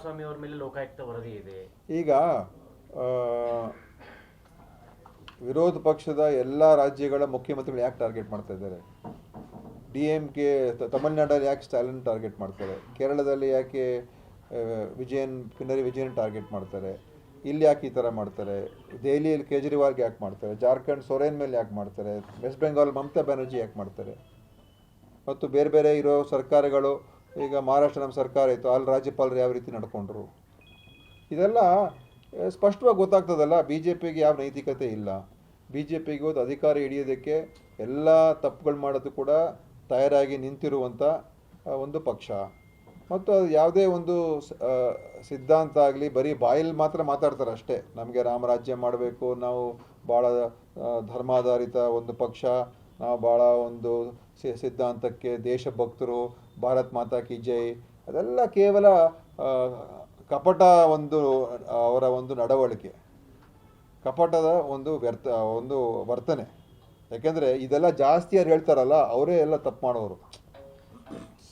ಕುಮಾರಸ್ವಾಮಿ ಅವರ ಮೇಲೆ ಲೋಕಾಯುಕ್ತ ವರದಿ ಇದೆ. ಈಗ ವಿರೋಧ ಪಕ್ಷದ ಎಲ್ಲ ರಾಜ್ಯಗಳ ಮುಖ್ಯಮಂತ್ರಿಗಳು ಯಾಕೆ ಟಾರ್ಗೆಟ್ ಮಾಡ್ತಾ ಇದ್ದಾರೆ? ಡಿ ಎಂ ಕೆ ತಮಿಳ್ನಾಡಲ್ಲಿ ಯಾಕೆ ಸ್ಟಾಲಿನ್ ಟಾರ್ಗೆಟ್ ಮಾಡ್ತಾರೆ? ಕೇರಳದಲ್ಲಿ ಯಾಕೆ ವಿಜಯನ್ ಪಿನರಿ ವಿಜಯನ್ ಟಾರ್ಗೆಟ್ ಮಾಡ್ತಾರೆ? ಇಲ್ಲಿ ಯಾಕೆ ಈ ಥರ ಮಾಡ್ತಾರೆ? ದೆಹಲಿಯಲ್ಲಿ ಕೇಜ್ರಿವಾಲ್ಗೆ ಯಾಕೆ ಮಾಡ್ತಾರೆ? ಜಾರ್ಖಂಡ್ ಸೊರೇನ್ ಮೇಲೆ ಯಾಕೆ ಮಾಡ್ತಾರೆ? ವೆಸ್ಟ್ ಬೆಂಗಾಲ್ ಮಮತಾ ಬ್ಯಾನರ್ಜಿ ಯಾಕೆ ಮಾಡ್ತಾರೆ? ಮತ್ತು ಬೇರೆ ಬೇರೆ ಇರೋ ಸರ್ಕಾರಗಳು ಈಗ ಮಹಾರಾಷ್ಟ್ರ ನಮ್ಮ ಸರ್ಕಾರ ಇತ್ತು, ಅಲ್ಲಿ ರಾಜ್ಯಪಾಲರು ಯಾವ ರೀತಿ ನಡ್ಕೊಂಡ್ರು? ಇದೆಲ್ಲ ಸ್ಪಷ್ಟವಾಗಿ ಗೊತ್ತಾಗ್ತದಲ್ಲ ಬಿ ಜೆ ಪಿಗೆ ಯಾವ ನೈತಿಕತೆ ಇಲ್ಲ. ಬಿ ಜೆ ಪಿಗೆ ಹೋದ ಅಧಿಕಾರ ಹಿಡಿಯೋದಕ್ಕೆ ಎಲ್ಲ ತಪ್ಪುಗಳು ಮಾಡೋದು ಕೂಡ ತಯಾರಾಗಿ ನಿಂತಿರುವಂಥ ಒಂದು ಪಕ್ಷ. ಮತ್ತು ಅದು ಯಾವುದೇ ಒಂದು ಸಿದ್ಧಾಂತ ಆಗಲಿ, ಬರೀ ಬಾಯಲ್ಲಿ ಮಾತ್ರ ಮಾತಾಡ್ತಾರೆ ಅಷ್ಟೇ. ನಮಗೆ ರಾಮರಾಜ್ಯ ಮಾಡಬೇಕು, ನಾವು ಭಾಳ ಧರ್ಮಾಧಾರಿತ ಒಂದು ಪಕ್ಷ, ನಾವು ಭಾಳ ಒಂದು ಸಿದ್ಧಾಂತಕ್ಕೆ ದೇಶಭಕ್ತರು, ಭಾರತ್ ಮಾತಾ ಕಿ ಜೈ, ಅದೆಲ್ಲ ಕೇವಲ ಕಪಟ ಒಂದು ಅವರ ಒಂದು ನಡವಳಿಕೆ. ಕಪಟದ ಒಂದು ವ್ಯರ್ಥ, ಒಂದು ವರ್ತನೆ. ಯಾಕೆಂದರೆ ಇದೆಲ್ಲ ಜಾಸ್ತಿ ಯಾರು ಹೇಳ್ತಾರಲ್ಲ, ಅವರೇ ಎಲ್ಲ ತಪ್ಪು ಮಾಡೋರು.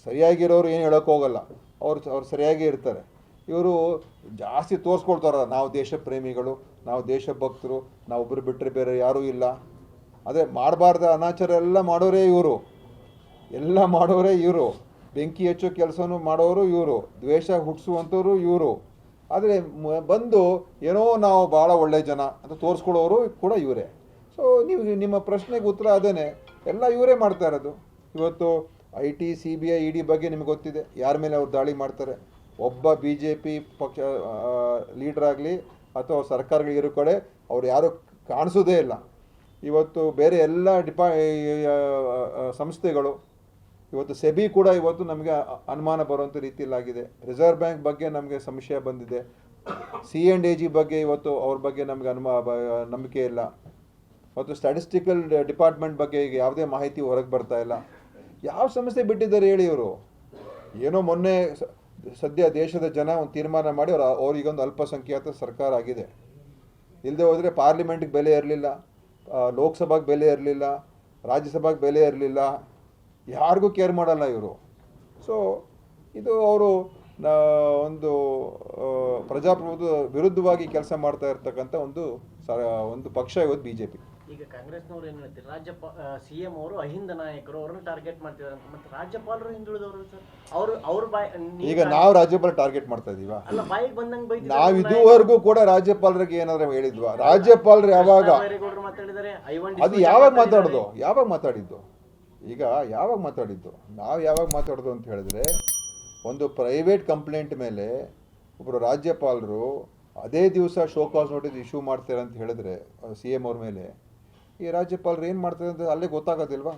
ಸರಿಯಾಗಿರೋರು ಏನು ಹೇಳೋಕೆ ಹೋಗಲ್ಲ. ಅವ್ರು ಅವ್ರು ಸರಿಯಾಗಿ ಇರ್ತಾರೆ. ಇವರು ಜಾಸ್ತಿ ತೋರಿಸ್ಕೊಳ್ತಾರ ನಾವು ದೇಶ ಪ್ರೇಮಿಗಳು ನಾವು ದೇಶಭಕ್ತರು ನಾವು ಒಬ್ಬರು ಬಿಟ್ಟರೆ ಬೇರೆ ಯಾರೂ ಇಲ್ಲ. ಅದೇ ಮಾಡಬಾರ್ದ ಅನಾಚಾರ ಎಲ್ಲ ಮಾಡೋರೇ ಇವರು. ಎಲ್ಲ ಮಾಡೋರೇ ಇವರು. ಬೆಂಕಿ ಹೆಚ್ಚು ಕೆಲಸನೂ ಮಾಡೋರು ಇವರು. ದ್ವೇಷ ಹುಟ್ಟಿಸುವಂಥವ್ರು ಇವರು. ಆದರೆ ಬಂದು ಏನೋ ನಾವು ಭಾಳ ಒಳ್ಳೆ ಜನ ಅಂತ ತೋರಿಸ್ಕೊಳ್ಳೋರು ಕೂಡ ಇವರೇ. ಸೊ ನೀವು ನಿಮ್ಮ ಪ್ರಶ್ನೆಗೆ ಉತ್ತರ ಅದೇನೆ. ಎಲ್ಲ ಇವರೇ ಮಾಡ್ತಾ ಇರೋದು. ಇವತ್ತು I T, C B I, E D ಬಗ್ಗೆ ನಿಮ್ಗೆ ಗೊತ್ತಿದೆ. ಯಾರ ಮೇಲೆ ಅವ್ರು ದಾಳಿ ಮಾಡ್ತಾರೆ? ಒಬ್ಬ ಬಿ ಜೆ ಪಿ ಪಕ್ಷ ಲೀಡರ್ ಆಗಲಿ ಅಥವಾ ಸರ್ಕಾರಗಳು ಇರೋ ಕಡೆ ಅವ್ರು ಯಾರೂ ಕಾಣಿಸೋದೇ ಇಲ್ಲ. ಇವತ್ತು ಬೇರೆ ಎಲ್ಲ ಡಿಪಾ ಸಂಸ್ಥೆಗಳು ಇವತ್ತು ಸೆಬಿ ಕೂಡ ಇವತ್ತು ನಮಗೆ ಅನುಮಾನ ಬರುವಂಥ ರೀತಿಯಲ್ಲಾಗಿದೆ. ರಿಸರ್ವ್ ಬ್ಯಾಂಕ್ ಬಗ್ಗೆ ನಮಗೆ ಸಂಶಯ ಬಂದಿದೆ. ಸಿ ಎನ್ ಎ ಜಿ ಬಗ್ಗೆ ಇವತ್ತು ಅವ್ರ ಬಗ್ಗೆ ನಮಗೆ ಅನುಮಾ ನಂಬಿಕೆ ಇಲ್ಲ. ಮತ್ತು ಸ್ಟ್ಯಾಟಿಸ್ಟಿಕಲ್ ಡಿಪಾರ್ಟ್ಮೆಂಟ್ ಬಗ್ಗೆ ಈಗ ಯಾವುದೇ ಮಾಹಿತಿ ಹೊರಗೆ ಬರ್ತಾ ಇಲ್ಲ. ಯಾವ ಸಮಸ್ಯೆ ಬಿಟ್ಟಿದ್ದಾರೆ ಹೇಳಿ ಇವರು? ಏನೋ ಮೊನ್ನೆ ಸದ್ಯ ದೇಶದ ಜನ ಒಂದು ತೀರ್ಮಾನ ಮಾಡಿ ಅವ್ರು ಅವ್ರಿಗೊಂದು ಅಲ್ಪಸಂಖ್ಯಾತ ಸರ್ಕಾರ ಆಗಿದೆ. ಇಲ್ಲದೆ ಹೋದರೆ ಪಾರ್ಲಿಮೆಂಟ್ಗೆ ಬೆಲೆ ಇರಲಿಲ್ಲ ಲೋಕಸಭಾಗೆ ಬೆಲೆ ಇರಲಿಲ್ಲ ರಾಜ್ಯಸಭಾಗೆ ಬೆಲೆ ಇರಲಿಲ್ಲ ಯಾರಿಗೂ ಕೇರ್ ಮಾಡಲ್ಲ ಇವರು. ಸೊ ಇದು ಅವರು ಒಂದು ಪ್ರಜಾಪ್ರಭುತ್ವ ವಿರುದ್ಧವಾಗಿ ಕೆಲಸ ಮಾಡ್ತಾ ಇರ್ತಕ್ಕಂಥ ಒಂದು ಒಂದು ಪಕ್ಷ ಇವತ್ತು ಬಿ ಜೆ ಪಿ ಈಗ ಕಾಂಗ್ರೆಸ್ನವ್ರು ಏನು ಹೇಳ್ತಾರೆ? ರಾಜ್ಯಪ ಸಿ ಎಂ ಅವರು ಅಹಿಂದ ನಾಯಕರು ಅವ್ರನ್ನ ಟಾರ್ಗೆಟ್ ಮಾಡ್ತಿದ್ದಾರೆ ಅಂತ. ಮತ್ತೆ ರಾಜ್ಯಪಾಲರು ಹಿಂದುಳಿದವರು ಸರ್? ಅವರು ಅವ್ರ ಬಾಯ್ ಈಗ ನಾವು ರಾಜ್ಯಪಾಲ ಟಾರ್ಗೆಟ್ ಮಾಡ್ತಾ ಇದೀವ. ಅಲ್ಲ ಬಾಯಿಗೆ ಬಂದಂಗೆ ನಾವು ಇದುವರೆಗೂ ಕೂಡ ರಾಜ್ಯಪಾಲರಿಗೆ ಏನಾದ್ರು ಹೇಳಿದ್ವಾ. ರಾಜ್ಯಪಾಲರು ಯಾವಾಗ ಮಾತಾಡಿದ್ದಾರೆ ಅದು ಯಾವಾಗ ಮಾತಾಡೋದು? ಯಾವಾಗ ಮಾತಾಡಿದ್ದು? ಈಗ ಯಾವಾಗ ಮಾತಾಡಿದ್ದು? ನಾವು ಯಾವಾಗ ಮಾತಾಡೋದು ಅಂತ ಹೇಳಿದ್ರೆ, ಒಂದು ಪ್ರೈವೇಟ್ ಕಂಪ್ಲೇಂಟ್ ಮೇಲೆ ಒಬ್ಬರು ರಾಜ್ಯಪಾಲರು ಅದೇ ದಿವಸ ಶೋಕಾಸ್ ನೋಟಿಸ್ ಇಶ್ಯೂ ಮಾಡ್ತಾರೆ ಅಂತ ಹೇಳಿದ್ರೆ ಸಿ ಎಂ ಅವ್ರ ಮೇಲೆ, ಈ ರಾಜ್ಯಪಾಲರು ಏನು ಮಾಡ್ತಾರೆ ಅಂತ ಅಲ್ಲೇ ಗೊತ್ತಾಗೋದಿಲ್ವಾ?